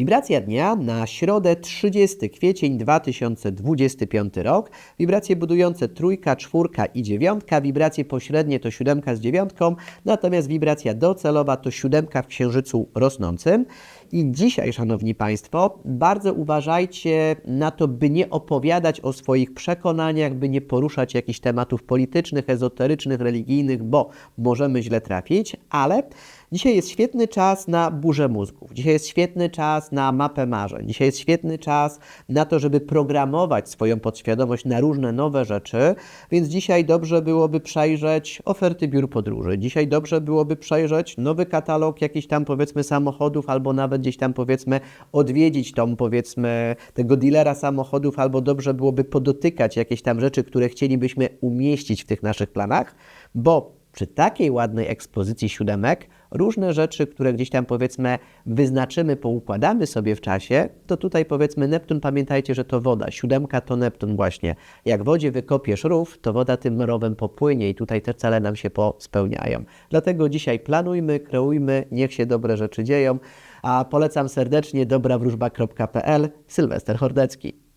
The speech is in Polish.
Wibracja dnia na środę 30 kwiecień 2025 rok. Wibracje budujące trójka, czwórka i dziewiątka. Wibracje pośrednie to siódemka z dziewiątką, natomiast wibracja docelowa to siódemka w księżycu rosnącym. I dzisiaj, Szanowni Państwo, bardzo uważajcie na to, by nie opowiadać o swoich przekonaniach, by nie poruszać jakichś tematów politycznych, ezoterycznych, religijnych, bo możemy źle trafić, ale dzisiaj jest świetny czas na burzę mózgów. Dzisiaj jest świetny czas na mapę marzeń. Dzisiaj jest świetny czas na to, żeby programować swoją podświadomość na różne nowe rzeczy, więc dzisiaj dobrze byłoby przejrzeć oferty biur podróży. Dzisiaj dobrze byłoby przejrzeć nowy katalog jakichś tam powiedzmy samochodów albo nawet gdzieś tam powiedzmy odwiedzić tą powiedzmy tego dealera samochodów albo dobrze byłoby podotykać jakieś tam rzeczy, które chcielibyśmy umieścić w tych naszych planach, bo przy takiej ładnej ekspozycji siódemek, różne rzeczy, które gdzieś tam powiedzmy wyznaczymy, poukładamy sobie w czasie, to tutaj powiedzmy Neptun, pamiętajcie, że to woda. Siódemka to Neptun właśnie. Jak wodzie wykopiesz rów, to woda tym rowem popłynie i tutaj te cele nam się pospełniają. Dlatego dzisiaj planujmy, kreujmy, niech się dobre rzeczy dzieją. A polecam serdecznie dobrawróżba.pl Sylwester Hordecki.